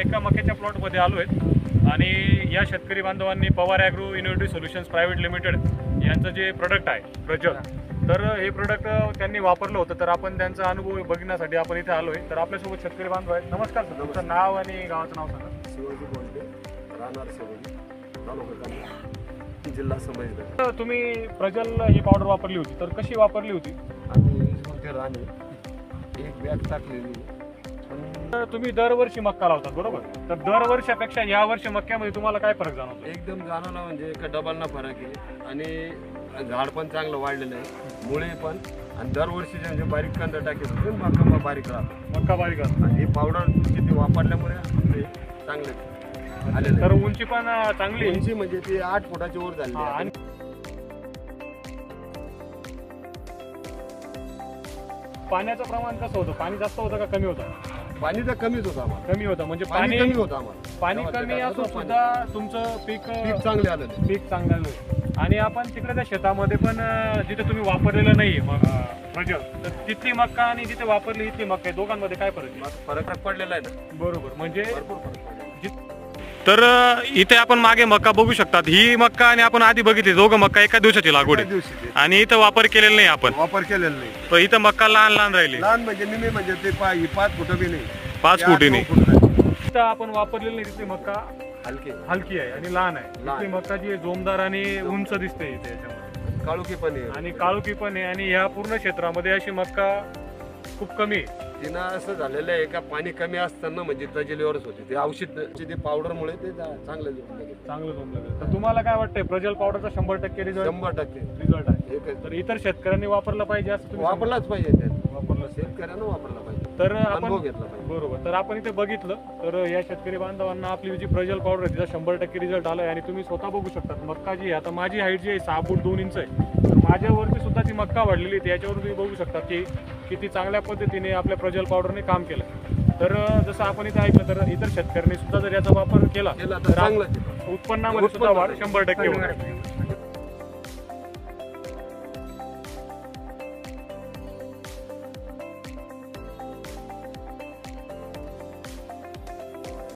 एका मक्याच्या प्लॉटमध्ये आलो आहेत. आणि या शेतकरी बांधवांनी Pawar agro innovative solutions private limited यांचं जे प्रोडक्ट आहे प्रजल तर हे प्रोडक्ट त्यांनी वापरलं होतं. तर आपण त्यांचा अनुभव बघण्यासाठी आपण इथे आलो आहे तर आपल्यासोबत शेतकरी बांधव आहेत. नमस्कार सर. तुमचं नाव आणि गावाचं नाव सांगा. शिवाजी बोलते राहणार शिवाजी जिल्हा तुम्ही प्रजल ही पावडर वापरली होती. तर कशी वापरली होती? आम्ही राहणे एक बॅग टाकलेली. तर तुम्ही दरवर्षी मक्का लावतात बरोबर तर दरवर्षापेक्षा या वर्षी मक्क्यामध्ये तुम्हाला काय फरक जाणवतो एकदम जाणवलं म्हणजे एका डबलना फरक आहे आणि झाड पण चांगलं वाढलेलं आहे मुळे पण आणि दरवर्षी जे म्हणजे बारीक कांदा टाकेल मका बारीक राहतो मक्का बारीक असतो. आणि ही पावडर किती वापरल्यामुळे ते चांगले तर. उंची पण चांगली. उंची म्हणजे ती आठ फुटाची वर झाली. आणि पाण्याचं प्रमाण कसं होतं? पाणी जास्त होतं का कमी होतं? पाणी तर कमीच होतं आम्हाला. कमी होतं. म्हणजे पाणी कमी होतं आम्हाला. पाणी तेव्हा कमी ते असून टाकलं सुद्धा तुमचं पीक पीक चांगले आहे. पीक चांगलं आलं. आणि आपण तिकडे त्या शेतामध्ये पण अं, जिथे तुम्ही वापरलेलं नाहीये मग अं, प्रजल तर तिथली मक्का आणि जिथे वापरली इथली मक्का आहे, दोघांमध्ये काय फरक आहे? मग फरक पडलेला आहे ना. बरोबर. म्हणजे भरपूर फरक पडलेला तर इथे आपण मागे मक्का बघू शकतात. ही मक्का आणि आपण आधी बघितली दोघं मक्का एका दिवसाची लागवड आहे. दिवशी आणि इथं वापर केलेला नाही आपण. वापर केलेला नाही. तर इथं मक्का लहान लहान राहिली. लहान म्हणजे निमे म्हणजे ते पा- ही पाच फुट बी नाही. पाच फूट आहे. इथं आपण वापरलेली नाही तिथली मक्का. हलके. हलकी आहे आणि लहान आहे. लहान. तिथली मक्का जी आहे जोमदार आणि उंच दिसते इथे याच्यामध्ये. काळुकी पण आहे. आणि काळुकी पण आहे आणि ह्या पूर्ण क्षेत्रामध्ये अशी मक्का खूप कमी आहे. तिनं असं झालेलं आहे का पाणी कमी असताना म्हणजे तजेलीवरच होते ते औषध ते पावडरमुळे ते चांगलं. चांगलं जमलं. तर तुम्हाला काय वाटतंय प्रजल पावडरचा शंभर टक्के रिझल्ट शंभर टक्के रिझल्ट आहे. तर इतर शेतकऱ्यांनी वापरलं पाहिजे असं तुम्ही वापरलाच पाहिजे त्यात. वापरलं. शेतकऱ्यानं वापरला पाहिजे तर आपण घेतला पाहिजे बरोबर तर आपण इथे बघितलं तर या शेतकरी बांधवांना आपली जी प्रजल पावडर आहे तिचा शंभर टक्के रिझल्ट आलाय आणि तुम्ही स्वतः बघू शकता मक्का जी आहे आता माझी हाईट जी आहे सहा फूट दोन इंच आहे तर माझ्यावरती ती मक्का वाढलेली आहे याच्यावरून तुम्ही बघू शकता की किती चांगल्या पद्धतीने आपल्या प्रजल पावडरने काम केलं तर जसं आपण इथे ऐकलं तर इतर शेतकऱ्यांनी सुद्धा जर याचा वापर केला तर. उत्पन्नामध्ये सुद्धा वाढ शंभर टक्के होणार